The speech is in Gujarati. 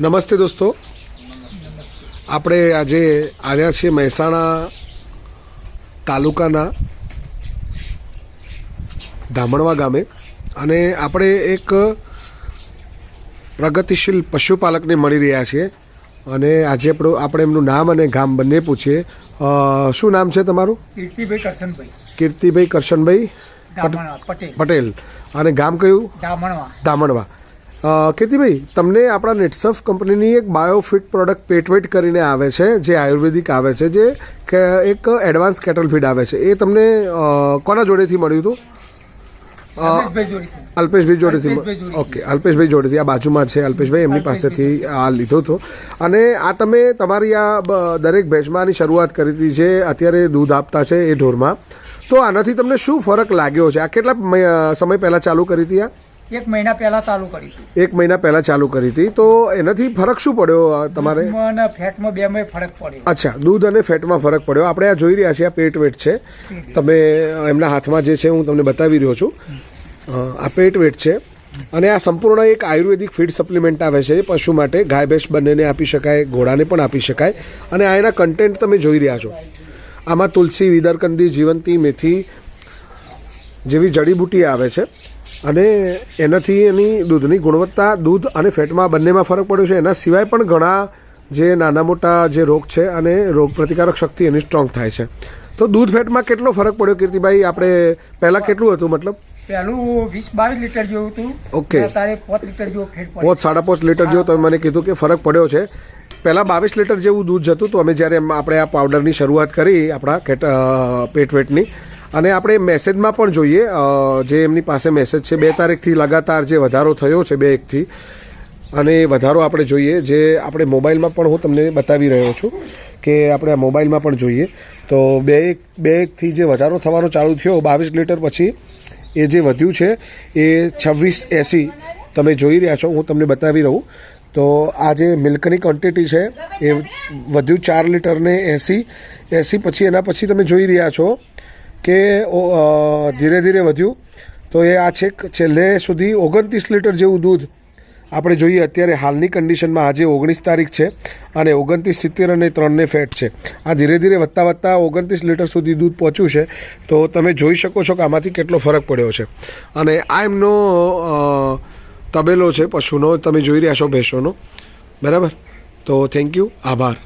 નમસ્તે દોસ્તો. આપણે આજે આવ્યા છીએ મહેસાણા તાલુકાના ધામણવા ગામે અને આપણે એક પ્રગતિશીલ પશુપાલકને મળી રહ્યા છીએ અને આજે આપણું આપણે એમનું નામ અને ગામ બંને પૂછીએ. શું નામ છે તમારું? કીર્તિભાઈ કરશનભાઈ. કીર્તિભાઈ કરશનભાઈ પટેલ. અને ગામ કયું? દામણવા અ, કીર્તિભાઈ તમને આપણા નેટસફ કંપનીની એક બાયોફિટ પ્રોડક્ટ પેટવેટ કરીને આવે છે જે આયુર્વેદિક આવે છે જે કે એક એડવાન્સ કેટલ ફીડ આવે છે. એ તમને કોના જોડેથી મળ્યું હતું. અલ્પેશભાઈ જોડેથી. ઓકે અલ્પેશભાઈ જોડેથી. આ બાજુમાં છે અલ્પેશભાઈ એમની પાસેથી આ લીધો હતો. અને આ તમે તમારી આ દરેક ભેંસમાં આની શરૂઆત કરી હતી જે અત્યારે દૂધ આપતા છે એ ઢોરમાં. તો આનાથી તમને શું ફરક લાગ્યો છે? આ કેટલા સમય પહેલાં ચાલુ કરી હતી આ? એક મહિના પહેલા ચાલુ કરી હતી. એક મહિના પહેલાં ચાલુ કરી હતી. તો એનાથી ફરક શું પડ્યો તમારે? અને ફેટમાં બેમાં ફરક પડ્યો. અચ્છા દૂધ અને ફેટમાં ફરક પડ્યો. આપણે આ જોઈ રહ્યા છીએ આ પેટ વેટ છે. તમે એમના હાથમાં જે છે હું તમને બતાવી રહ્યો છું. આ પેટ વેટ છે. અને આ સંપૂર્ણ એક આયુર્વેદિક ફીડ સપ્લિમેન્ટ આવે છે પશુ માટે. ગાય ભેંસ બંનેને આપી શકાય ઘોડાને પણ આપી શકાય. અને આ એના કન્ટેન્ટ તમે જોઈ રહ્યા છો. આમાં તુલસી વિદરકંદી જીવંતી મેથી જેવી જડીબુટી આવે છે. અને એનાથી એની દૂધની ગુણવત્તા દૂધ અને ફેટમાં બંનેમાં ફરક પડ્યો છે. એના સિવાય પણ ઘણા જે નાના મોટા જે રોગ છે અને રોગ પ્રતિકારક શક્તિ એની સ્ટ્રોંગ થાય છે. તો દૂધ ફેટમાં કેટલો ફરક પડ્યો કીર્તિભાઈ? આપણે પહેલાં કેટલું હતું મતલબ? પહેલું વીસ બાવીસ લીટર જેવું હતું. ઓકે. તારે પાંચ લીટર જેવો ફેટ પાંચ સાડા પાંચ લીટર જેવો તમે મને કીધું કે ફરક પડ્યો છે. પહેલાં બાવીસ લીટર જેવું દૂધ જતું તો અમે જ્યારે આપણે આ પાવડરની શરૂઆત કરી આપણા પેટ અ, પેટવેટની અને આપણે મેસેજમાં પણ જોઈએ જે એમની પાસે મેસેજ છે, બે તારીખથી લગાતાર જે વધારો થયો છે બે એકથી, અને એ વધારો આપણે જોઈએ, જે આપણે મોબાઈલમાં પણ હું તમને બતાવી રહ્યો છું કે આપણે આ મોબાઈલમાં પણ જોઈએ. તો બે એક, બે એકથી જે વધારો થવાનો ચાલુ થયો, બાવીસ લીટર પછી એ જે વધ્યું છે, એ છવ્વીસ એંસી તમે જોઈ રહ્યા છો, હું તમને બતાવી રહું. તો આ જે મિલ્કની ક્વોન્ટિટી છે, એ વધ્યું ચાર લીટરને એંસી એંસી પછી એના પછી તમે જોઈ રહ્યા છો કે ધીરે ધીરે વધ્યું. તો એ આ છેક, છેલ્લે સુધી ઓગણત્રીસ લીટર જેવું દૂધ આપણે જોઈએ, અત્યારે હાલની કન્ડિશનમાં આજે ઓગણીસ તારીખ છે અને ઓગણત્રીસ સિત્તેર અને ત્રણને ફેટ છે. આ ધીરે ધીરે વધતા વધતા ઓગણત્રીસ લીટર સુધી દૂધ પહોંચ્યું છે. તો તમે જોઈ શકો છો કે આમાંથી કેટલો ફરક પડ્યો છે. અને આ એમનો તબેલો છે, પશુનો. તમે જોઈ રહ્યા છો ભેંસોનો. બરાબર? તો થેન્ક યુ આભાર.